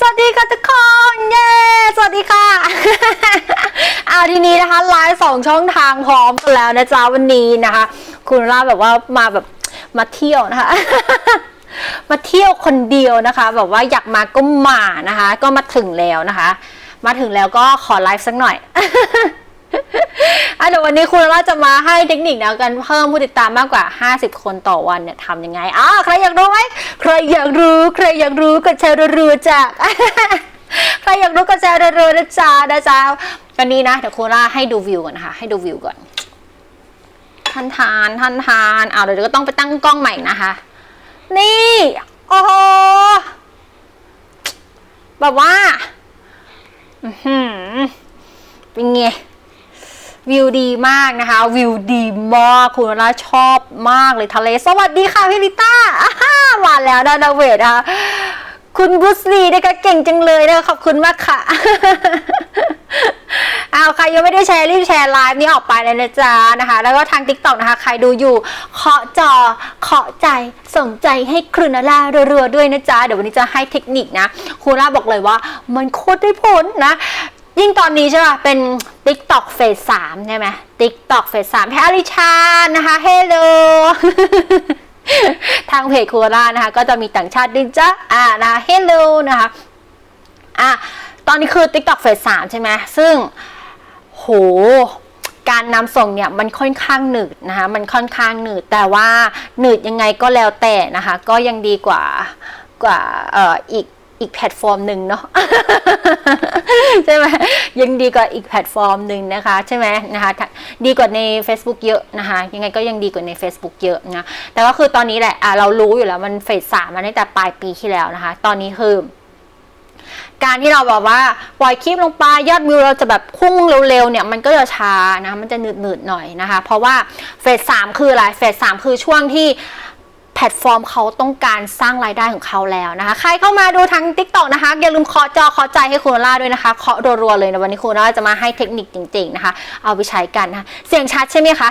สวัสดีค่ะทุกคนเย้สวัสดีค่ะเอาทีนี้นะคะไลฟ์สองช่องทางพร้อมกันแล้วนะจ๊ะวันนี้นะคะ คุณล่าแบบว่ามาแบบมาเที่ยวนะคะ มาเที่ยวคนเดียวนะคะ แบบว่าอยากมาก็มานะคะ ก็มาถึงแล้วนะคะ มาถึงแล้วก็ขอไลฟ์สักหน่อย อะเดี๋ยววันนี้คุณว่าจะมาให้เทคนิคนะกันเพิ่มผู้ติดตามมากกว่า 50 คนต่อวันเนี่ยทำยังไงอ้าวใครอยากรู้ไหมใครอยากรู้ ใครอยากรู้กดแชร์รัวๆจ้ะใครอยากรู้กดแชร์รัวๆนะจ๊ะนะจ๊ะวันนี้นะเดี๋ยวคุณล่าให้ดูวิวก่อนนะคะให้ดูวิวก่อนท่านทานท่านทานเอาเดี๋ยวก็ต้องไปตั้งกล้องใหม่นะคะ นี่โอ้โหแบบว่า อือหือเป็นไง วิวดีมากนะคะ วิวดีมากคุณล่าชอบมากเลยทะเล สวัสดีค่ะพี่ลิต้าอ่าฮ่ามาแล้วดานาเวทนะคะคุณบุสลีนะคะเก่งจังเลยนะคะขอบคุณมากค่ะเอาใครยังไม่ได้แชร์รีบแชร์ไลฟ์นี้ออกไปเลยนะจ๊ะนะคะ แล้วก็ทาง t ิ k t o k นะคะ ใครดูอยู่เคาะจอเคาะใจส่งใจให้ครูนาล่ารัวๆด้วยนะจ๊ะ เดี๋ยววันนี้จะให้เทคนิคนะครูนล่าบอกเลยว่ามันโคตรได้ผลนะ ยิ่งตอนนี้ใช่ป่ะ เป็น TikTok เฟสสามใช่ไหม TikTok เฟสสามแพรริชานะคะ เฮลโลทางเพจคูรานะคะ ก็จะมีต่างชาติด้วยจ้ะอ่านะคะเฮลโลนะคะ อะ ตอนนี้คือ TikTok เฟสสามใช่ไหม ซึ่ง โหการนำส่งเนี่ยมันค่อนข้างหนืดนะคะมันค่อนข้างหนืดแต่ว่าหนืดยังไงก็แล้วแต่นะคะ ก็ยังดีกว่ากว่าเอ่ออีกอีกแพลตฟอร์มหนึ่งเนาะ ใช่ไหมยังดีกว่าอีกแพลตฟอร์มหนึ่งนะคะ ใช่ไหมนะคะดีกว่าใน Facebook เยอะนะคะ ยังไงก็ยังดีกว่าใน Facebook เยอะนะแต่ก็คือตอนนี้แหละอะเรารู้อยู่แล้วมันเฟสสามมาตั้งแต่ปลายปีที่แล้วนะคะ ตอนนี้คือการที่เราแบบว่าปล่อยคลิปลงไปยอดวิวเราจะแบบพุ่งเร็วๆเนี่ยมันก็จะช้านะมันจะหนืดๆหน่อยนะคะ เพราะว่าเฟสสามคืออะไรเฟสสามคือช่วงที่ แพลตฟอร์มเขาต้องการสร้างรายได้ของเขาแล้วนะคะ ใครเข้ามาดูทาง t ิ k t o k นะคะ อย่าลืมเคาะจอเคาะใจให้คุณล่าด้วยนะคะเคาะรัวๆเลยนะวันนี้คุณล่าจะมาให้เทคนิคจริง ๆนะคะ เอาไปใช้กันนะะเสียงชัดใช่ไหมคะ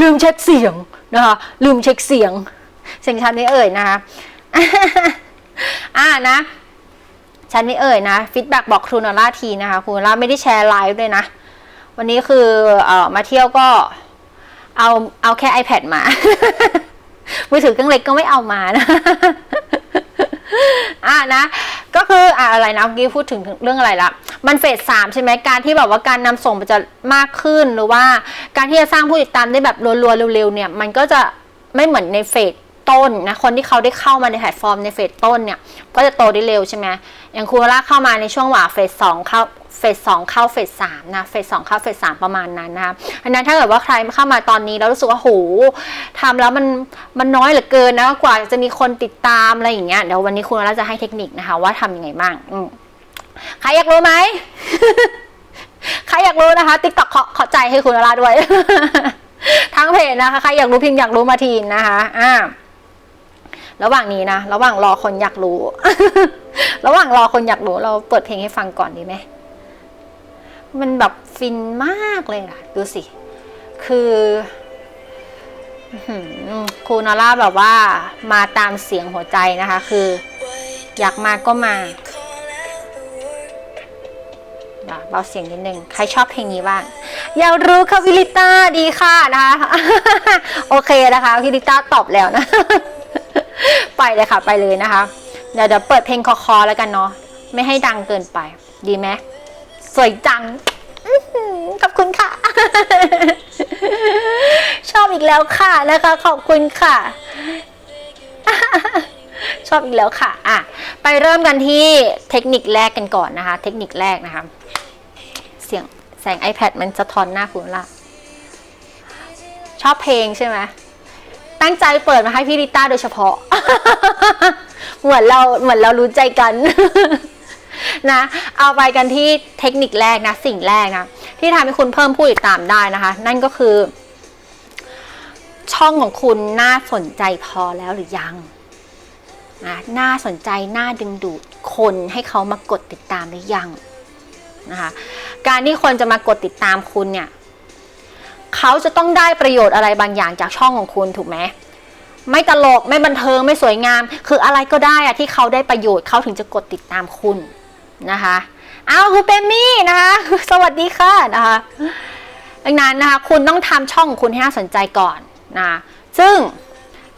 ลืมเช็คเสียงนะคะลืมเช็คเสียง เสียงชัดไม่เอ่ยนะคะอ่านะฉันไม่เอ่ยนะฟีดแบ็บอกครูนอล่าทีนะคะครูนอล่าไม่ได้แชร์ไลฟ์เลยนะ วันนี้คือเออมาเที่ยวก็เอาเอาแค่ iPad มา มือถือเครื่องเล็กก็ไม่เอามานะอะนะก็คืออะอะไรนะเมื่อกี้พูดถึงเรื่องอะไรละมันเฟสสามใช่ไหมการที่แบบว่าการนำส่งมันจะมากขึ้นหรือว่าการที่จะสร้างผู้ติดตามได้แบบรัวๆเร็วๆเนี่ย มันก็จะไม่เหมือนในเฟสต้นนะคนที่เขาได้เข้ามาในแพลตฟอร์มในเฟสต้นเนี่ย ก็จะโตได้เร็วใช่ไหมอย่างครูล่าเข้ามาในช่วงหว่าเฟสสองเข้า เฟสสองเข้าเฟสสามนะเฟสสองเข้าเฟสสามประมาณนั้นนะคะอันนั้นถ้าเกิดว่าใครเข้ามาตอนนี้แล้วรู้สึกว่าโหทำแล้วมันมันน้อยเหลือเกินนะกว่าจะมีคนติดตามอะไรอย่างเงี้ยเดี๋ยววันนี้ครูล่าจะให้เทคนิคนะคะว่าทำยังไงบ้างอืใครอยากรู้ไหมใครอยากรู้นะคะติ๊กต็อกขอใจให้คุณล่าด้วย ทั้งเพจนะคะใครอยากรู้พิมพ์อยากรู้มาทีนนะคะอ่าระหว่างนี้นะ ระหว่างรอคนอยากรู้ ระหว่างรอคนอยากรู้เราเปิดเพลงให้ฟังก่อนดีไหม มันแบบฟินมากเลยอะดูสิ คือครูนาร่าแบบว่ามาตามเสียงหัวใจนะคะ คือ อยากมาก็มาเดี๋ยวเบาเสียงนิดนึง ใครชอบเพลงนี้บ้าง อยากรู้ค่ะวิลิต้าดีค่ะนะคะ โอเคนะคะวิลิต้าตอบแล้วนะ ไปเลยค่ะไปเลยนะคะ เดี๋ยวเดี๋ยวเปิดเพลงคอคอแล้วกันเนาะ ไม่ให้ดังเกินไป ดีไหม สวยจังขอบคุณค่ะ ชอบอีกแล้วค่ะนะคะ ขอบคุณค่ะ ชอบอีกแล้วค่ะ อะ ไปเริ่มกันที่เทคนิคแรกกันก่อนนะคะ เทคนิคแรกนะคะ เสียงแสง iPad มันสะท้อนหน้าคุณละ ชอบเพลงใช่ไหมตั้งใจเปิดมาให้พี่ริต้าโดยเฉพาะ เหมือนเราเหมือนเรารู้ใจกัน นะ เอาไปกันที่เทคนิคแรกนะ สิ่งแรกนะ ที่ทำให้คุณเพิ่มผู้ติดตามได้นะคะ นั่นก็คือ ช่องของคุณน่าสนใจพอแล้วหรือยังนะน่าสนใจน่าดึงดูดคนให้เขามากดติดตามหรือยังนะคะการที่คนจะมากดติดตามคุณเนี่ยเขาจะต้องได้ประโยชน์อะไรบางอย่างจากช่องของคุณถูกไหมไม่ตลกไม่บันเทิงไม่สวยงาม คืออะไรก็ได้อะที่เขาได้ประโยชน์เขาถึงจะกดติดตามคุณ นะคะเอาคุณเปมี่นะคะสวัสดีค่ะนะคะดังนั้นนะคะคุณต้องทำช่องของคุณให้น่าสนใจก่อนนะซึ่ง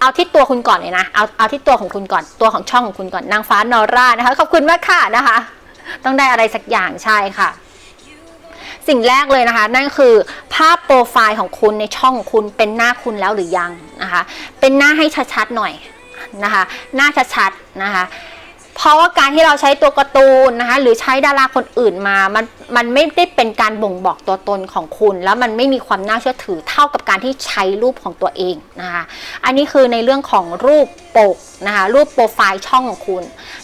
เอาที่ตัวคุณก่อนเลยนะเอาเอาที่ตัวของคุณก่อนตัวของช่องของคุณก่อนนางฟ้านอร่านะคะขอบคุณมากค่ะนะคะ ต้องได้อะไรสักอย่างใช่ค่ะ สิ่งแรกเลยนะคะ นั่นคือภาพโปรไฟล์ของคุณในช่องคุณเป็นหน้าคุณแล้วหรือยังนะคะ เป็นหน้าให้ชัดๆหน่อยนะคะ หน้าชัดๆนะคะ เพราะว่าการที่เราใช้ตัวการ์ตูนนะคะ หรือใช้ดาราคนอื่นมา มันมันไม่ได้เป็นการบ่งบอกตัวตนของคุณ แล้วมันไม่มีความน่าเชื่อถือเท่ากับการที่ใช้รูปของตัวเองนะคะอันนี้คือในเรื่องของรูปปกนะคะรูปโปรไฟล์ช่องของคุณ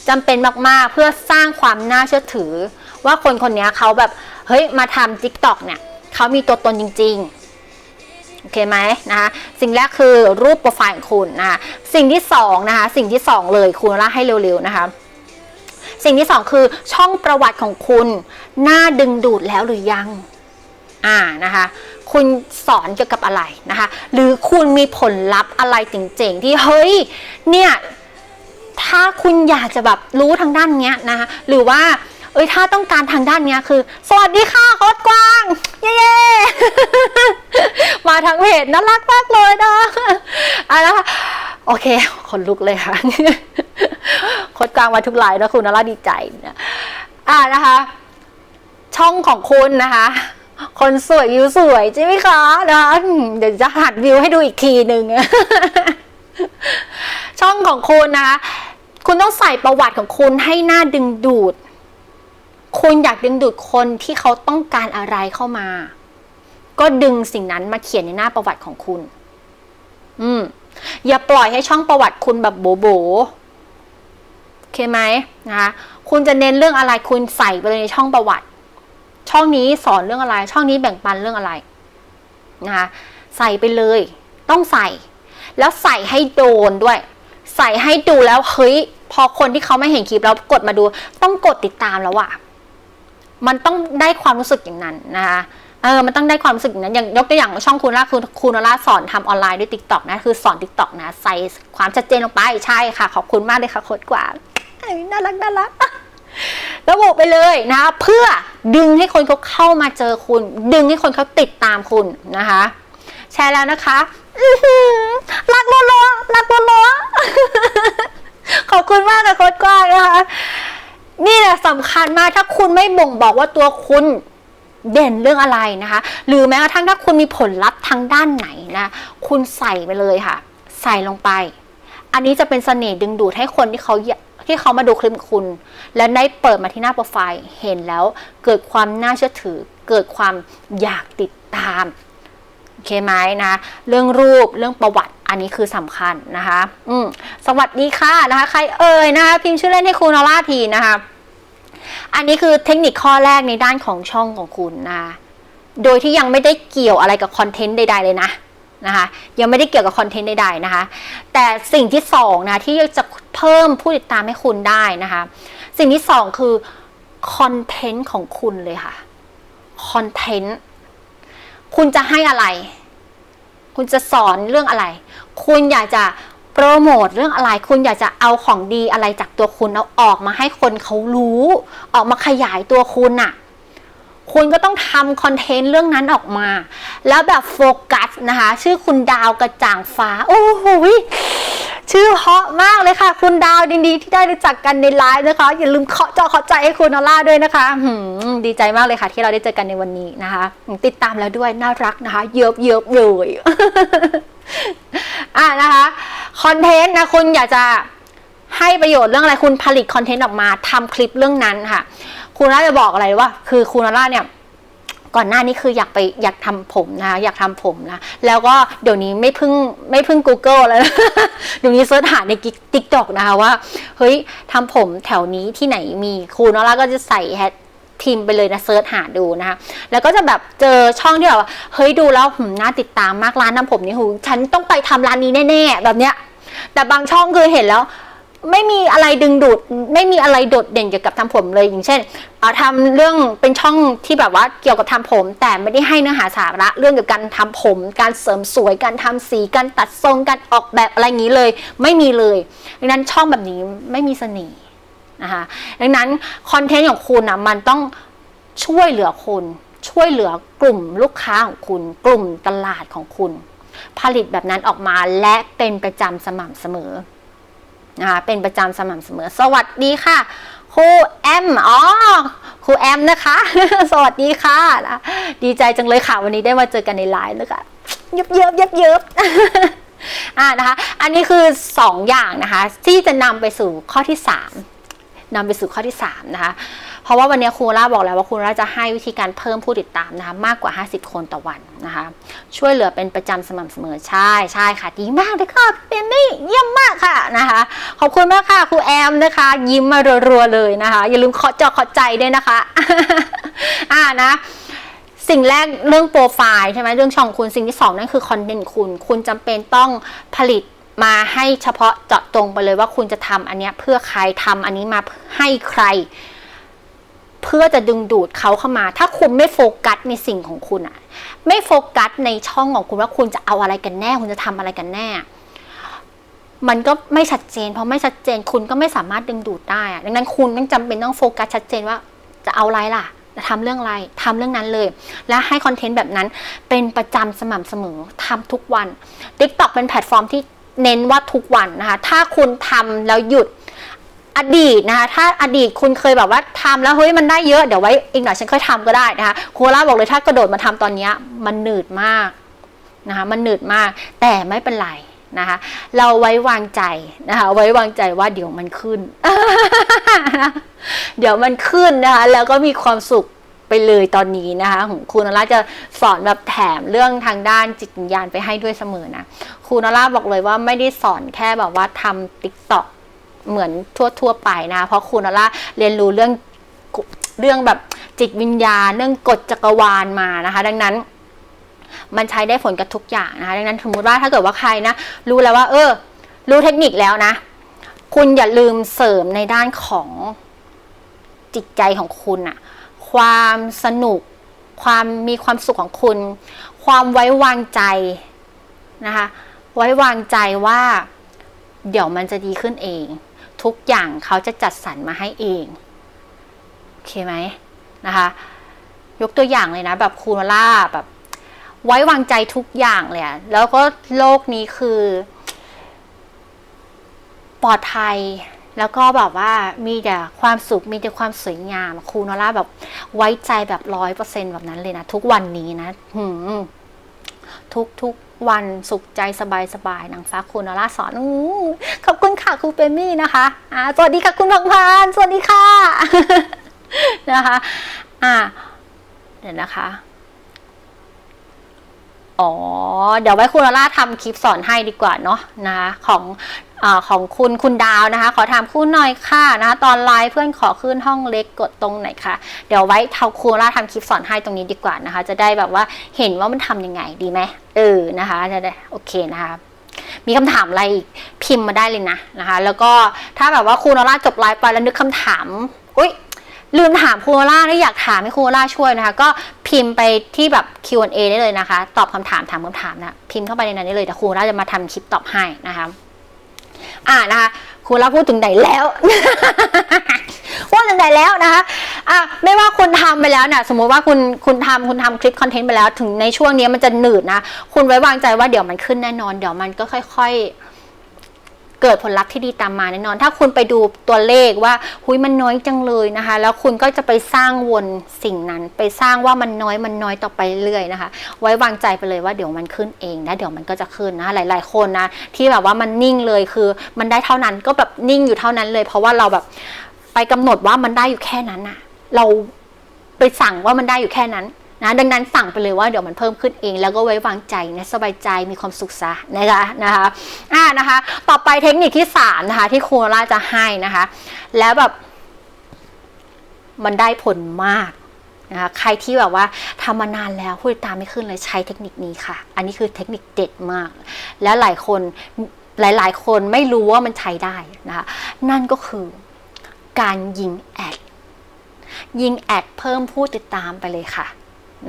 จำเป็นมากๆเพื่อสร้างความน่าเชื่อถือ ว่าคนคนนี้เขาแบบเฮ้ยมาทำ t ิ k t o k เนี่ยเขามีตัวตนจริงๆโอเคไหมนะคะสิ่งแรกคือรูปโปรไฟล์ของคุณนะคะสิ่งที่สองนะคะสิ่งที่สองเลยคุณล่าให้เร็วๆนะคะ สิ่งที่สองคือช่องประวัติของคุณน่าดึงดูดแล้วหรือยังอ่านะคะคุณสอนเกี่ยวกับอะไรนะคะ หรือคุณมีผลลัพธ์อะไรเจ๋งๆที่เฮ้ยเนี่ยถ้าคุณอยากจะแบบรู้ทางด้านเนี้ยนะคะหรือว่าเอ้ยถ้าต้องการทางด้านเนี้ยคือ สวัสดีค่ะโคตรกวางเย้มาทางเพจน่ารักมากเลยนะอะนะคะ โอเค คนลุกเลยค่ะโคตรกวางมาทุกไลน์นะคุณน่ารักดีใจนะอะนะคะ ช่องของคุณนะคะ คนสวยวิวสวยใช่ไหมคะนะคะเดี๋ยวจะหัดวิวให้ดูอีกทีหนึ่งช่องของคุณนะคะคุณต้องใส่ประวัติของคุณให้หน่าดึงดูด คุณอยากดึงดูดคนที่เขาต้องการอะไรเข้ามา ก็ดึงสิ่งนั้นมาเขียนในหน้าประวัติของคุณ อืม อย่าปล่อยให้ช่องประวัติคุณแบบโบโบโอเคไหมนะคะคุณจะเน้นเรื่องอะไรคุณใส่ไปเลยในช่องประวัติ ช่องนี้สอนเรื่องอะไร ช่องนี้แบ่งปันเรื่องอะไรนะคะใส่ไปเลย ต้องใส่ แล้วใส่ให้โดนด้วย ใส่ให้ดูแล้วเฮ้ยพอคนที่เขาไม่เห็นคลิปแล้วกดมาดู ต้องกดติดตามแล้วอะ มันต้องได้ความรู้สึกอย่างนั้นนะคะเออมันต้องได้ความรู้สึกอย่างนั้นอย่างยกตัวอย่างช่องคุณล่าคือคุณล่าสอนทำออนไลน์ด้วย t ิ k t o k นะคือสอน t ิ k t o k นะใส่ความชัดเจนลงไปใช่ค่ะ ขอบคุณมากเลยค่ะโคตรกว่าน่ารักน่ารักระบุไปเลยนะคะเพื่อดึงให้คนเขาเข้ามาเจอคุณ ดึงให้คนเขาติดตามคุณนะคะแชร์แล้วนะคะรักรัวๆรักรัวขอบคุณมากค่ะโค้ดกว้างนะคะ นี่แหละสำคัญมากถ้าคุณไม่บ่งบอกว่าตัวคุณเด่นเรื่องอะไรนะคะ หรือแม้กระทั่งถ้าคุณมีผลลัพธ์ทางด้านไหนนะคุณใส่ไปเลยค่ะ ใส่ลงไป อันนี้จะเป็นเสน่ห์ดึงดูดให้คนที่เขาที่เขามาดูคลิปคุณ และได้เปิดมาที่หน้าโปรไฟล์เห็นแล้ว เกิดความน่าเชื่อถือ เกิดความอยากติดตามโอเคไหมนะ เรื่องรูปเรื่องประวัติอันนี้คือสำคัญนะคะ อืมสวัสดีค่ะนะคะ ใครเอ่ยนะคะพิมพ์ชื่อเล่นให้คุณนอร่าทีนะคะ อันนี้คือเทคนิคข้อแรกในด้านของช่องของคุณนะคะโดยที่ยังไม่ได้เกี่ยวอะไรกับคอนเทนต์ใดๆเลยนะนะคะยังไม่ได้เกี่ยวกับคอนเทนต์ใดๆนะคะ แต่สิ่งที่สองนะที่จะเพิ่มผู้ติดตามให้คุณได้นะคะ สิ่งที่สองคือคอนเทนต์ของคุณเลยค่ะคอนเทนต์คุณจะให้อะไร คุณจะสอนเรื่องอะไร คุณอยากจะ โปรโมทเรื่องอะไรคุณอยากจะเอาของดีอะไรจากตัวคุณเอาออกมาให้คนเขารู้ ออกมาขยายตัวคุณน่ะคุณก็ต้องทำคอนเทนต์เรื่องนั้นออกมา แล้วแบบโฟกัสนะคะ ชื่อคุณดาวกระจ่างฟ้า โอ้โห ชื่อเพาะมากเลยค่ะ คุณดาวดีดีที่ได้รู้จักกันในไลฟ์นะคะ อย่าลืมเคาะจอเคาะใจให้คุณออล่าด้วยนะคะหืมดีใจมากเลยค่ะ ที่เราได้เจอกันในวันนี้นะคะ ติดตามแล้วด้วยน่ารักนะคะ เยิบเยิบเลยอะนะคะคอนเทนต์นะคุณอยากจะให้ประโยชน์เรื่องอะไรคุณผลิตคอนเทนต์ออกมาทำคลิปเรื่องนั้นค่ะ คุณน่าจะบอกอะไรว่า คือคุณล่าเนี่ย ก่อนหน้านี้คืออยากไปอยากทำผมนะอยากทำผมนะ แล้วก็เดี๋ยวนี้ไม่พึ่งไม่พึ่ง Google แล้วเดี๋ยวนี้เสิร์ชหาในติ๊กต็อกนะคะว่า เฮ้ยทำผมแถวนี้ที่ไหนมีครูนอล่าก็จะใส่แฮชทีมไปเลยนะเซิร์ชหาดูนะคะแล้วก็จะแบบเจอช่องที่แบบว่าเฮ้ยดูแล้วหืมน่าติดตามมากร้านทำผมนี่หูฉันต้องไปทำร้านนี้แน่ ๆ แบบเนี้ยแต่บางช่องคือเห็นแล้ว ไม่มีอะไรดึงดูด ไม่มีอะไรโดดเด่นเกี่ยวกับทำผมเลยอย่างเช่นเอาทำเรื่องเป็นช่องที่แบบว่าเกี่ยวกับทำผม แต่ไม่ได้ให้เนื้อหาสาระเรื่องเกี่ยวกับการทำผม การเสริมสวย การทำสี การตัดทรง การออกแบบอะไรอย่างนี้เลย ไม่มีเลยดังนั้นช่องแบบนี้ไม่มีเสน่ห์นะคะดังนั้นคอนเทนต์ของคุณอะมันต้องช่วยเหลือคนช่วยเหลือกลุ่มลูกค้าของคุณ กลุ่มตลาดของคุณ ผลิตแบบนั้นออกมาและเป็นประจำสม่ำเสมอ นะคะเป็นประจำสม่ำเสมอ สวัสดีค่ะครูแอมอ๋อครูแอมนะคะ สวัสดีค่ะนะดีใจจังเลยค่ะ วันนี้ได้มาเจอกันในไลน์นะคะเยิบเยิบเยิบเยิบอ่านะคะ อันนี้คือ 2 อย่างนะคะ ที่จะนำไปสู่ข้อที่ 3 นำไปสู่ข้อที่3นะคะเพราะว่าวันนี้ครูล่าบอกแล้วว่าครูล่าจะให้วิธีการเพิ่มผู้ติดตามนะคะมากกว่า 50 คนต่อวันนะคะช่วยเหลือเป็นประจำสม่ำเสมอใช่ใช่ค่ะดีมากเลยค่ะเป็นนี่เยี่ยมมากค่ะนะคะขอบคุณมากค่ะครูแอมนะคะ ยิ้มมารัวๆเลยนะคะ อย่าลืมเคาะจอเคาะใจด้วยนะคะอ่านะสิ่งแรกเรื่องโปรไฟล์ใช่ไหมเรื่องช่องคุณสิ่งที่สองนั่นคือคอนเทนต์คุณ คุณจำเป็นต้องผลิต มาให้เฉพาะเจาะตรงไปเลยว่าคุณจะทำอันเนี้ยเพื่อใครทำอันนี้มาให้ใคร เพื่อจะดึงดูดเขาเข้ามา ถ้าคุณไม่โฟกัสในสิ่งของคุณอะไม่โฟกัสในช่องของคุณว่าคุณจะเอาอะไรกันแน่ คุณจะทำอะไรกันแน่ มันก็ไม่ชัดเจน เพราะไม่ชัดเจนคุณก็ไม่สามารถดึงดูดได้ดังนั้นคุณต้องจำเป็นต้องโฟกัสชัดเจนว่าจะเอาอะไรล่ะจะทำเรื่องอะไรทำเรื่องนั้นเลย และให้คอนเทนต์แบบนั้นเป็นประจำสม่ำเสมอทำทุกวัน TikTok เป็นแพลตฟอร์มที่ เน้นว่าทุกวันนะคะ ถ้าคุณทำแล้วหยุดอดีตนะคะ ถ้าอดีตคุณเคยแบบว่าทำแล้วเฮ้ยมันได้เยอะเดี๋ยวไว้อีกหน่อยฉันค่อยทำก็ได้นะคะครูล่าบอกเลยถ้ากระโดดมาทำตอนนี้มันหนืดมากนะคะมันหนืดมากแต่ไม่เป็นไรนะคะเราไว้วางใจนะคะไว้วางใจว่าเดี๋ยวมันขึ้น เดี๋ยวมันขึ้นนะคะแล้วก็มีความสุข ไปเลยตอนนี้นะคะของครูนราจะสอนแบบแถมเรื่องทางด้านจิตวิญญาณไปให้ด้วยเสมอนะครูนราบอกเลยว่าไม่ได้สอนแค่แบบว่าทำติ๊กต็อกเหมือนทั่วๆไปนะเพราะครูนราเรียนรู้เรื่องเรื่องแบบจิตวิญญาณเรื่องกฎจักรวาลมานะคะ ดังนั้น มันใช้ได้ผลกับทุกอย่างนะคะดังนั้นสมมติว่าถ้าเกิดว่าใครนะรู้แล้วว่า เออ รู้เทคนิคแล้วนะ คุณอย่าลืมเสริมในด้านของจิตใจของคุณอะ ความสนุก ความมีความสุขของคุณ ความไว้วางใจนะคะ ไว้วางใจว่า เดี๋ยวมันจะดีขึ้นเอง ทุกอย่างเขาจะจัดสรรมาให้เองโอเคไหมนะคะ ยกตัวอย่างเลยนะ แบบคูนาล่าแบบไว้วางใจทุกอย่างเลยแล้วก็โลกนี้คือ ปลอดภัย แล้วก็แบบว่ามีแต่ความสุขมีแต่ความสวยงามครูนอร่าแบบไว้ใจแบบร้อยเปอร์เซ็นแบบนั้นเลยนะ ทุกวันนี้นะหืมทุกทุกวันสุขใจสบายสบายนางฟ้าครูนอร่าสอนอขอบคุณค่ะครูเปมี่นะคะอ่าสวัสดีค่ะคุณพังพานสวัสดีค่ะนะคะอ่าเดี๋ยวนะคะอ๋อ เดี๋ยวไว้คุณลาล่าทำคลิปสอนให้ดีกว่าเนาะนะคะของ อของคุณคุณดาวนะคะ ขอถามคุณหน่อยค่ะนะคะตอนไลฟ์เพื่อนขอขึ้นห้องเล็กกดตรงไหนคะเดี๋ยวไว้เทาคุณลาล่าทำคลิปสอนให้ตรงนี้ดีกว่านะคะ จะได้แบบว่าเห็นว่ามันทำยังไงดีไหมเออนะคะจะได้โอเคนะคะมีคำถามอะไรอีกพิมพ์มาได้เลยนะนะคะ แล้วก็ถ้าแบบว่าครูนอร่าจบไลฟ์ไปแล้วนึกคำถามอุ้ยลืมถามครูนอร่าแล้วอยากถามให้ครูนอร่าช่วยนะคะ ก็พิมพ์ไปที่แบบ Q&A ได้เลยนะคะ ตอบคำถามถามคำถามนะพิมพ์เข้าไปในนั้นได้เลยแต่ครูนอร่าจะมาทำคลิปตอบให้นะคะ อ่านะคะครูนอร่าพูดถึงไหนแล้ว พูดถึงไหนแล้วนะคะอะไม่ว่าคุณทำไปแล้วเนี่ยสมมุติว่าคุณคุณทำคุณทำคลิปคอนเทนต์ไปแล้ว ถึงในช่วงนี้มันจะหนืดนะ คุณไว้วางใจว่าเดี๋ยวมันขึ้นแน่นอน เดี๋ยวมันก็ค่อย ๆ เกิดผลลัพธ์ที่ดีตามมาแน่นอน ถ้าคุณไปดูตัวเลขว่าหุยมันน้อยจังเลยนะคะ แล้วคุณก็จะไปสร้างวนสิ่งนั้น ไปสร้างว่ามันน้อยมันน้อยต่อไปเรื่อยนะคะ ไว้วางใจไปเลยว่าเดี๋ยวมันขึ้นเองนะเดี๋ยวมันก็จะขึ้นนะหลาย ๆ คนนะที่แบบว่ามันนิ่งเลยคือ มันได้เท่านั้นก็แบบนิ่งอยู่เท่านั้นเลย เพราะว่าเราแบบไปกำหนดว่ามันได้อยู่แค่นั้นน่ะเราไปสั่งว่ามันได้อยู่แค่นั้น นะดังนั้นสั่งไปเลยว่าเดี๋ยวมันเพิ่มขึ้นเอง แล้วก็ไว้วางใจนะสบายใจมีความสุขซะนะคะนะคะอ่านะคะ ต่อไปเทคนิคที่สามนะคะที่ครูล่าจะให้นะคะ แล้วแบบมันได้ผลมากนะคะใครที่แบบว่าทำมานานแล้วพูดตามไม่ขึ้นเลยใช้เทคนิคนี้ค่ะ อันนี้คือเทคนิคเด็ดมาก แล้วหลายคนหลาย ๆ คนไม่รู้ว่ามันใช้ได้นะคะนั่นก็คือการยิงแอดยิงแอดเพิ่มผู้ติดตามไปเลยค่ะ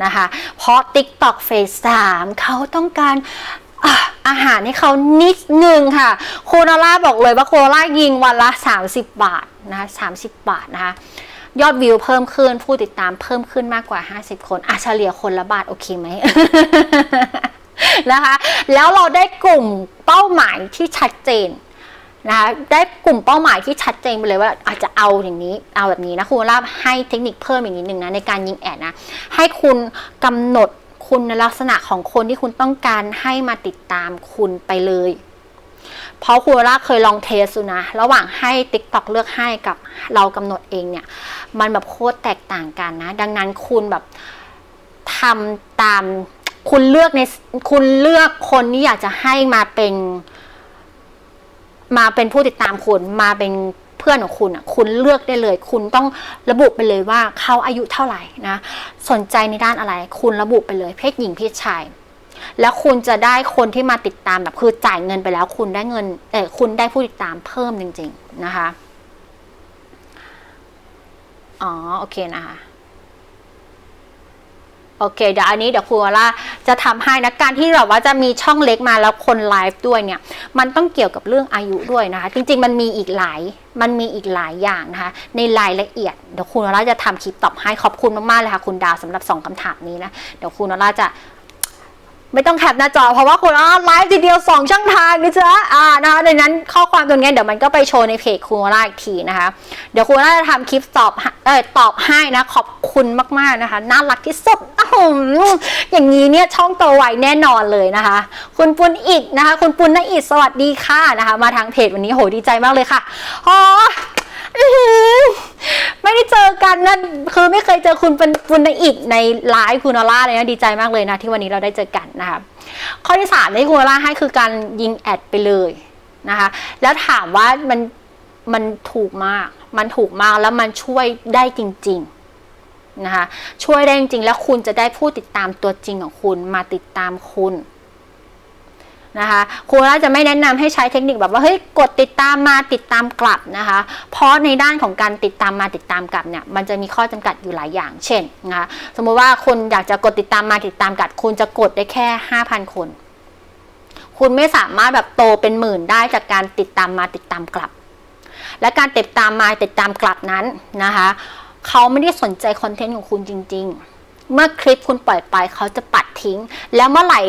นะคะ เพราะ TikTok เฟส3เขาต้องการอาหารให้เขานิดหนึ่งค่ะ โคโนล่าบอกเลยว่าโคโนล่ายิงวันละ 30 บาทนะคะ30 บาทนะคะยอดวิวเพิ่มขึ้น ผู้ติดตามเพิ่มขึ้นมากกว่า 50 คนอาเฉลี่ยคนละบาท โอเคไหมนะคะ แล้วเราได้กลุ่มเป้าหมายที่ชัดเจน นะคะได้กลุ่มเป้าหมายที่ชัดเจนไปเลยว่าอาจจะเอาอย่างนี้เอาแบบนี้นะคุณลาบให้เทคนิคเพิ่มอีกนิดนึงนะในการยิงแอดนะให้คุณกำหนดคุณลักษณะของคนที่คุณต้องการให้มาติดตามคุณไปเลย เพราะครูล่าเคยลองเทสดูนะ ระหว่างให้ TikTok เลือกให้กับเรากำหนดเองเนี่ย มันแบบโคตรแตกต่างกันนะ ดังนั้นคุณแบบทำตามคุณเลือกในคุณเลือกคนที่อยากจะให้มาเป็น มาเป็นผู้ติดตามคุณมาเป็นเพื่อนของคุณอะคุณเลือกได้เลย คุณต้องระบุไปเลยว่าเขาอายุเท่าไหร่นะสนใจในด้านอะไร คุณระบุไปเลย เพศหญิงเพศชายแล้วคุณจะได้คนที่มาติดตามแบบคือจ่ายเงินไปแล้ว คุณได้เงินเออคุณได้ผู้ติดตามเพิ่มจริง ๆ นะคะ อ๋อ โอเคนะคะ โอเค เดี๋ยวอันนี้เดี๋ยวครูล่าจะทำให้นะการที่เราว่าจะมีช่องเล็กมาแล้วคนไลฟ์ด้วยเนี่ย มันต้องเกี่ยวกับเรื่องอายุด้วยนะคะ จริง ๆ มันมีอีกหลายมันมีอีกหลายอย่างนะคะ ในรายละเอียดเดี๋ยวครูนอร่าจะทำคลิปตอบให้ขอบคุณมากๆเลยค่ะคุณดาวสำหรับสองคำถามนี้นะเดี๋ยวครูนอร่าจะ ไม่ต้องแคปหน้าจอเพราะว่าคุณอ้อไลฟ์ทีเดียว 2 ช่องทางนะจ๊ะอ่านะคะดังนั้นข้อความตรงนี้เดี๋ยวมันก็ไปโชว์ในเพจคุณล่าอีกทีนะคะ เดี๋ยวคุณล่าจะทำคลิปตอบเออตอบให้นะ ขอบคุณมากๆนะคะ น่ารักที่สุดอ้อย่างนี้เนี่ยช่องโตไวแน่นอนเลยนะคะ คุณปุณอิดนะคะ คุณปุณนอิดสวัสดีค่ะนะคะ มาทางเพจวันนี้โหดีใจมากเลยค่ะอ๋อ อื้อหือไม่ได้เจอกันนะคือไม่เคยเจอคุณเป็นปุณอิดในไลฟ์คุณอล่าเลยนะดีใจมากเลยนะ ที่วันนี้เราได้เจอกันนะคะข้อที่สามที่คุณอล่าให้คือการยิงแอดไปเลยนะคะแล้วถามว่ามันมันถูกมาก มันถูกมากแล้วมันช่วยได้จริงๆนะคะช่วยได้จริงๆแล้วคุณจะได้ผู้ติดตามตัวจริงของคุณมาติดตามคุณ นะคะครูล่าจะไม่แนะนำให้ใช้เทคนิคแบบว่าเฮ้ยกดติดตามมาติดตามกลับนะคะ เพราะในด้านของการติดตามมาติดตามกลับเนี่ยมันจะมีข้อจำกัดอยู่หลายอย่าง เช่นนะคะสมมติว่าคุณอยากจะกดติดตามมาติดตามกลับ คุณจะกดได้แค่ 5,000 คน คุณไม่สามารถแบบโตเป็นหมื่นได้จากการติดตามมาติดตามกลับ และการติดตามมาติดตามกลับนั้นนะคะเขาไม่ได้สนใจคอนเทนต์ของคุณจริง ๆ เมื่อคลิปคุณปล่อยไปเขาจะปัดทิ้ง แล้วเมื่อไหร่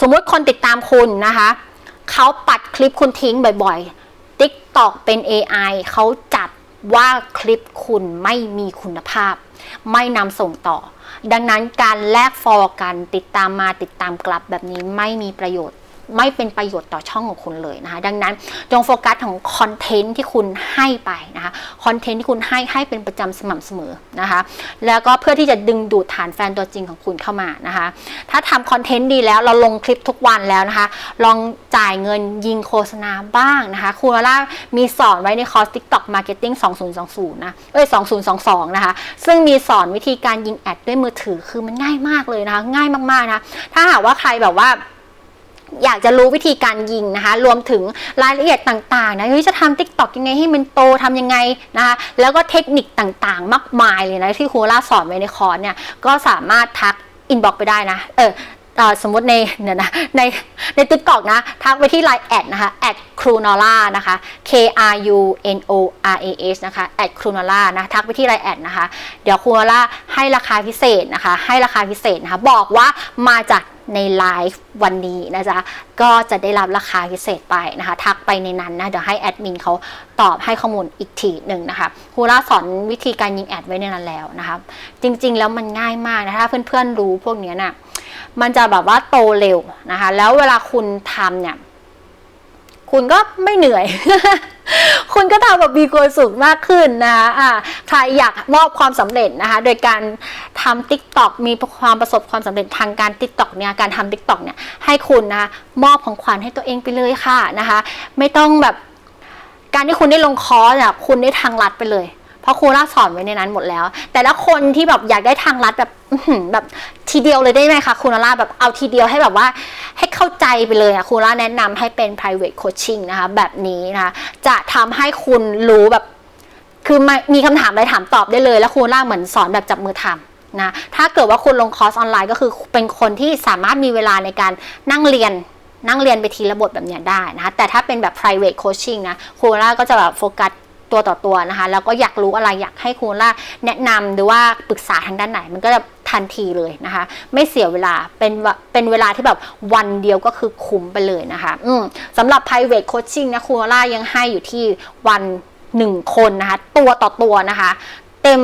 สมมุติคนติดตามคุณนะคะเขาปัดคลิปคุณทิ้งบ่อยๆ TikTok เป็น AI เขาจัดว่าคลิปคุณไม่มีคุณภาพ ไม่นำส่งต่อ ดังนั้นการแลกฟอร์กันติดตามมาติดตามกลับแบบนี้ไม่มีประโยชน์ ไม่เป็นประโยชน์ต่อช่องของคุณเลยนะคะดังนั้นจงโฟกัสของคอนเทนต์ที่คุณให้ไปนะคะคอนเทนต์ที่คุณให้ให้เป็นประจำสม่ำเสมอนะคะแล้วก็เพื่อที่จะดึงดูดฐานแฟนตัวจริงของคุณเข้ามานะคะถ้าทำคอนเทนต์ดีแล้วเราลงคลิปทุกวันแล้วนะคะ ลองจ่ายเงินยิงโฆษณาบ้างนะคะครูล่ามีสอนไว้ในคอร์ส TikTok Marketing 2020นะเอ้ย2022นะคะซึ่งมีสอนวิธีการยิงแอดด้วยมือถือคือมันง่ายมากเลยนะคะง่ายมากๆนะถ้าหากว่าใครแบบว่า อยากจะรู้วิธีการยิงนะคะ รวมถึงรายละเอียดต่างๆนะเฮ้ยจะทำ t ิ k t o k ยังไงให้มันโตทำยังไงนะคะ แล้วก็เทคนิคต่างๆ มากมายเลยนะ ที่ครูล่าสอนไว้ในคอร์สเนี่ย ก็สามารถทักอินบ็อกไปได้นะ เออสมมติในเนี่ยนะในในติ๊กตอกนะ ทักไปที่ไลน์แอดนะคะแอดครูนอล่านะคะ K R U N O R A S นะคะแอดครูนอล่านะทักไปที่ไลน์แอดนะคะ เดี๋ยวครูนอล่าให้ราคาพิเศษนะคะ ให้ราคาพิเศษนะคะ บอกว่ามาจาก ในไลฟ์วันนี้นะจ๊ะก็จะได้รับราคาพิเศษไปนะคะ ทักไปในนั้นนะ เดี๋ยวให้แอดมินเขาตอบให้ข้อมูลอีกทีหนึ่งนะคะครูล่าสอนวิธีการยิงแอดไว้ในนั้นแล้วนะคะ จริงๆแล้วมันง่ายมากนะ ถ้าเพื่อนๆรู้พวกนี้ยน่ะมันจะแบบว่าโตเร็วนะคะ แล้วเวลาคุณทำเนี่ย คุณก็ไม่เหนื่อย คุณก็ทำแบบมีความสุขมากขึ้นนะคะอ่าใครอยากมอบความสำเร็จนะคะ โดยการทำ t ิ k t o k มีความประสบความสำเร็จทางการ t ิ k t o k เนี่ย การทำ t ิ k t o k เนี่ย ให้คุณนะคะมอบของขวัญให้ตัวเองไปเลยค่ะนะคะ ไม่ต้องแบบ การที่คุณได้ลงคอร์สเนี่ยคุณได้ทางลัดไปเลย ราะครูล่าสอนไว้ในนั้นหมดแล้ว แต่ละคนที่แบบอยากได้ทางลัดแบบแบบทีเดียวเลยได้ไหมคะครูนาล่าแบบเอาทีเดียวให้แบบว่าให้เข้าใจไปเลยอะครูล่าแนะนำให้เป็น private coaching นะคะ แบบนี้นะคะจะทำให้คุณรู้แบบ คือม,มีคำถามอะไรถามตอบได้เลย แล้วครูล่าเหมือนสอนแบบจับมือทำนะถ้าเกิดว่าคุณลงคอร์สออนไลน์ก็คือเป็นคนที่สามารถมีเวลาในการนั่งเรียนนั่งเรียนไปทีละบทแบบนี้ได้นะคะแต่ถ้าเป็นแบบ private coaching นะครูล่าก็จะแบบโฟกัส ตัวต่อตัวนะคะ แล้วก็อยากรู้อะไรอยากให้ครูล่าแนะนำหรือว่าปรึกษาทางด้านไหน มันก็จะทันทีเลยนะคะ ไม่เสียเวลาเป็นวะเป็นเวลาที่แบบวันเดียวก็คือคุ้มไปเลยนะคะอืมสำหรับ private coaching นะครูล่ายังให้อยู่ที่วันหนึ่งคนนะคะ ตัวต่อตัวนะคะ เต็ม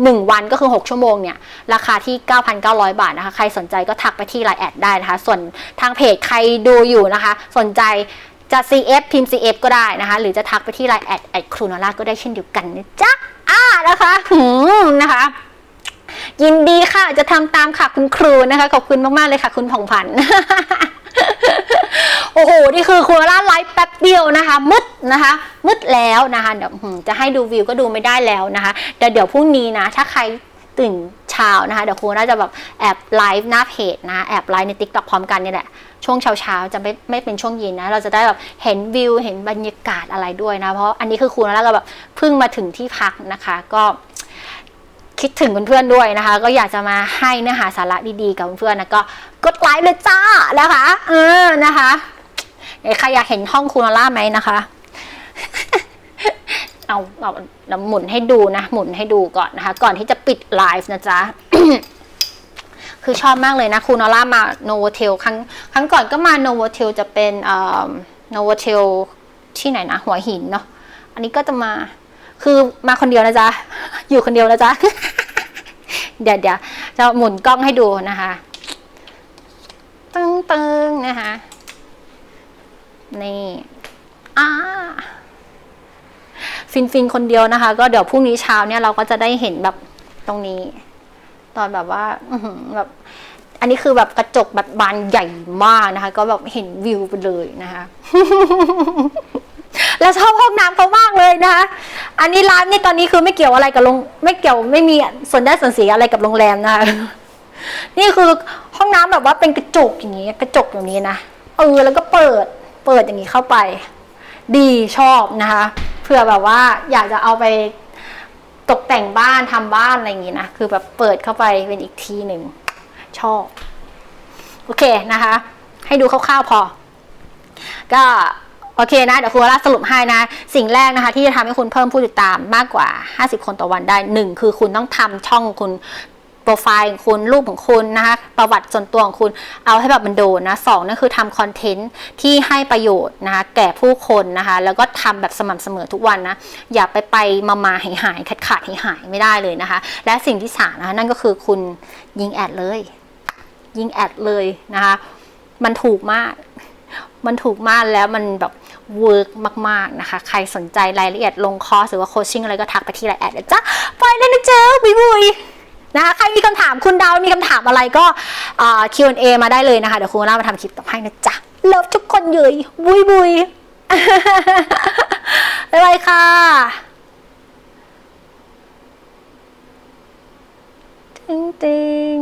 1วันก็คือ 6 ชั่วโมงเนี่ย ราคาที่ 9,900 บาทนะคะ ใครสนใจก็ทักไปที่ไลน์แอดได้นะคะ ส่วนทางเพจใครดูอยู่นะคะ สนใจ จะ CF พิมพ์ CF ก็ได้นะคะ หรือจะทักไปที่ไลน์แอดแอดครูนาร่าก็ได้เช่นเดียวกันนะจ๊ะอ่านะคะหืมนะคะยินดีค่ะ จะทำตามค่ะคุณครูนะคะ ขอบคุณมาก ๆ เลยค่ะ คุณผ่องพันธ์โอ้โห นี่คือครูล่าไลฟ์แป๊บเดียวนะคะ มืดนะคะ มืดแล้วนะคะ เดี๋ยวจะให้ดูวิวก็ดูไม่ได้แล้วนะคะเดี๋ยวเดี๋ยวพรุ่งนี้นะ ถ้าใคร ตื่นเช้านะคะเดี๋ยวครูน่าจะแบบแอบไลฟ์หน้าเพจนะแอบไลฟ์ในติ๊กต็อกพร้อมกันนี่แหละช่วงเช้าเช้าๆจะไม่ไม่เป็นช่วงเย็นนะ เราจะได้แบบเห็นวิวเห็นบรรยากาศอะไรด้วยนะ เพราะอันนี้คือครูแล้วก็แบบเพิ่งมาถึงที่พักนะคะ ก็คิดถึงเพื่อนๆด้วยนะคะ ก็อยากจะมาให้เนื้อหาสาระดีๆกับเพื่อนๆนะก็กดไลค์เลยจ้านะคะเออนะคะใครอยากเห็นห้องคูนาร่าไหมนะคะ เอาเอาเราหมุนให้ดูนะหมุนให้ดูก่อนนะคะ ก่อนที่จะปิดไลฟ์นะจ๊ะคือชอบมากเลยนะคูนาร่ามาโนโวเทลครั้งครั้งก่อนก็มาโนโวเทลจะเป็นโนโวเทลที่ไหนนะ หัวหินเนาะอันนี้ก็จะมาคือมาคนเดียวนะจ๊ะ อยู่คนเดียวนะจ๊ะ เดี๋ยวเดี๋ยวจะหมุนกล้องให้ดูนะคะตึงตึงนะคะ นี่อ่า ฟินฟินคนเดียวนะคะ ก็เดี๋ยวพรุ่งนี้เช้าเนี่ยเราก็จะได้เห็นแบบตรงนี้ ตอนแบบว่าแบบ อันนี้คือแบบกระจกแบบบานใหญ่มากนะคะ ก็แบบเห็นวิวไปเลยนะคะแล้วชอบห้องน้ำเขามากเลยนะคะ อันนี้ร้านนี่ตอนนี้คือไม่เกี่ยวอะไรกับโรงไม่เกี่ยวไม่มีส่วนได้ส่วนเสียอะไรกับโรงแรมนะคะ นี่คือห้องน้ำแบบว่าเป็นกระจกอย่างนี้ กระจกอย่างนี้นะ เออแล้วก็เปิด เปิดอย่างนี้เข้าไป ดีชอบนะคะ ผื่อแบบว่าอยากจะเอาไปตกแต่งบ้านทำบ้านอะไรอย่างนี้นะ คือแบบเปิดเข้าไปเป็นอีกทีหนึ่ง ชอบ โอเคนะคะ ให้ดูคร่าวๆพอ ก็โอเคนะ เดี๋ยวครูราสรุปให้นะ สิ่งแรกนะคะ ที่จะทำให้คุณเพิ่มผู้ติดตามมากกว่า 50 คนต่อวันได้หนึ่งคือคุณต้องทำช่องคุณ โปรไฟล์ของคุณรูปของคุณนะคะประวัติส่วนตัวของคุณเอาให้แบบมันโดนนะสองนั่นคือทำคอนเทนต์ที่ให้ประโยชน์นะคะแก่ผู้คนนะคะแล้วก็ทำแบบสม่ำเสมอทุกวันนะอย่าไปไปมามาหายหายขาดขาดหายหายไม่ได้เลยนะคะ และสิ่งที่สามนะคะนั่นก็คือคุณยิงแอดเลย ยิงแอดเลยนะคะมันถูกมากมันถูกมากแล้วมันแบบเวิร์กมาก ๆ นะคะ ใครสนใจรายละเอียดลงคอร์สหรือว่าโคชชิ่งอะไรก็ทักไปที่ไลน์แอดนะจ๊ะ ไปแล้วนะเจ้าบุยบุย นะคะใครมีคำถามคุณดาวมีคำถามอะไรก็ Q&A มาได้เลยนะคะ เดี๋ยวครูน่ามาทำคลิปต่อให้นะจ๊ะ เลิฟทุกคนเลยบุยบุยบ๊ายบายค่ะติงติง